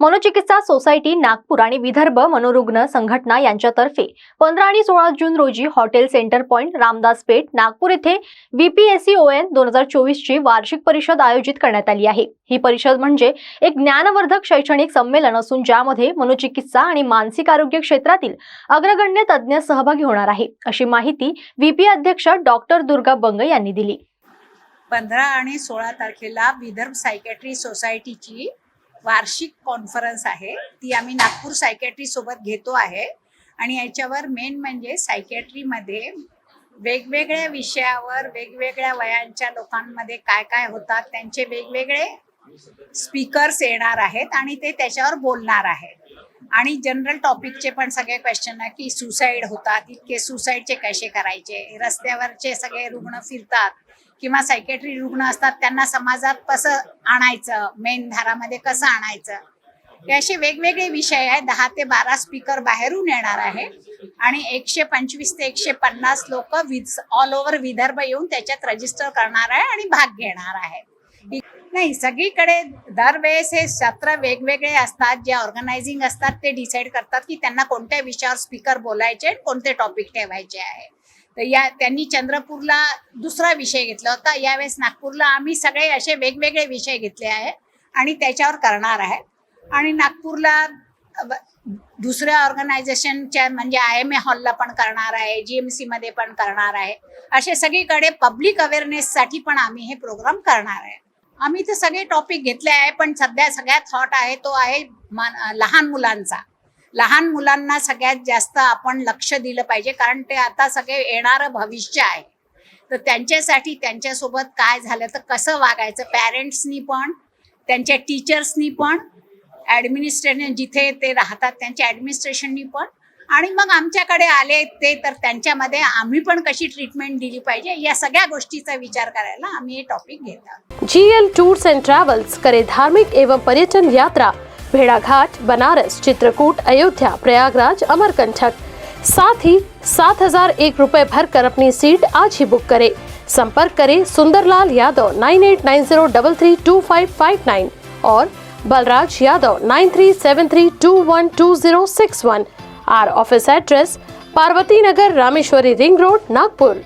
मनोचिकित्सा सोसायटी नागपूर आणि विदर्भ मनोरुग्ण संघटना यांच्यातर्फे पंधरा आणि सोळा जून रोजी hotel centre point Ramdas Peth Nagpur येथे व्हीपीएससी ओ एन दोन हजार चोवीसची वार्षिक परिषद आयोजित करण्यात आली आहे. ही परिषद म्हणजे एक ज्ञानवर्धक शैक्षणिक संमेलन असून ज्यामध्ये मनोचिकित्सा आणि मानसिक आरोग्य क्षेत्रातील अग्रगण्य तज्ज्ञ सहभागी होणार आहे अशी माहिती व्हीपी अध्यक्ष डॉक्टर दुर्गा बंग यांनी दिली. पंधरा आणि सोळा तारखेला विदर्भ सायकॅट्री सोसायटीची वार्षिक कॉन्फरन्स आहे. ती आम्ही नागपूर सायकॅट्री सोबत घेतो आहे. आणि याच्यावर मेन म्हणजे सायकॅट्रीमध्ये वेगवेगळ्या विषयावर वेगवेगळ्या वयांच्या लोकांमध्ये काय काय होतात त्यांचे वेगवेगळे स्पीकर्स येणार आहेत आणि ते त्याच्यावर बोलणार आहेत. आणि जनरल टॉपिकचे पण सगळे क्वेश्चन आहे की सुसाईड होतात इतके सुसाईडचे कसे करायचे? रस्त्यावरचे सगळे रुग्ण फिरतात. किंवा सायकेट्री रुग्ण असतात त्यांना समाजात कसं आणायचं? मेन धारामध्ये कसं आणायचं? हे असे वेगवेगळे विषय आहेत. दहा ते बारा स्पीकर बाहेरून येणार आहे. आणि एकशे पंचवीस ते एकशे पन्नास लोक ऑल ओव्हर विदर्भ येऊन त्याच्यात रजिस्टर करणार आहे आणि भाग घेणार आहे. नाही सगळीकडे दरवेळेस हे सत्र वेगवेगळे असतात. जे ऑर्गनायझिंग असतात ते डिसाईड करतात की त्यांना कोणत्या विषयावर स्पीकर बोलायचे कोणते टॉपिक ठेवायचे आहे. तर या त्यांनी चंद्रपूरला दुसरा विषय घेतला होता. यावेळेस नागपूरला आम्ही सगळे असे वेगवेगळे विषय घेतले आहे आणि त्याच्यावर करणार आहे आणि नागपूरला दुसऱ्या ऑर्गनायझेशनच्या म्हणजे आय एम ए हॉलला पण करणार आहे जी एममध्ये पण करणार आहे. असे सगळीकडे पब्लिक अवेअरनेससाठी पण आम्ही हे प्रोग्राम करणार आहे. आम्ही तर सगळे टॉपिक घेतले आहे पण सध्या सगळ्यात हॉट आहे तो आहे मान- लहान मुलांचा. लहान मुलांना सगळ्यात जास्त आपण लक्ष दिलं पाहिजे कारण ते आता सगळे येणारं भविष्य आहे. तर त्यांच्यासाठी त्यांच्यासोबत काय झालं तर कसं वागायचं? पॅरेंट्सनी पण त्यांच्या टीचर्सनी पण ॲडमिनिस्ट्रेशन जिथे ते राहतात त्यांच्या ॲडमिनिस्ट्रेशननी पण. आणि मग आमच्याकडे आले ते तर त्यांच्यामध्ये आम्ही पण कशी ट्रीटमेंट दिली पाहिजे? या सगळ्या गोष्टीचा विचार करायला आम्ही हे टॉपिक घेतो G L tours and travels करे धार्मिक एवं पर्यटन यात्रा भेड़ाघाट, बनारस, चित्रकूट, अयोध्या, प्रयागराज अमरकंठक साथ ही सात हज़ार एक रुपए भर कर अपनी सीट आज ही बुक करें। संपर्क करें Sundarlal Yadav nine eight nine zero double three two five five nine और Balraj Yadav nine three seven three two one two zero six one. Our office address Parvati Nagar Rameshwari ring road, Nagpur.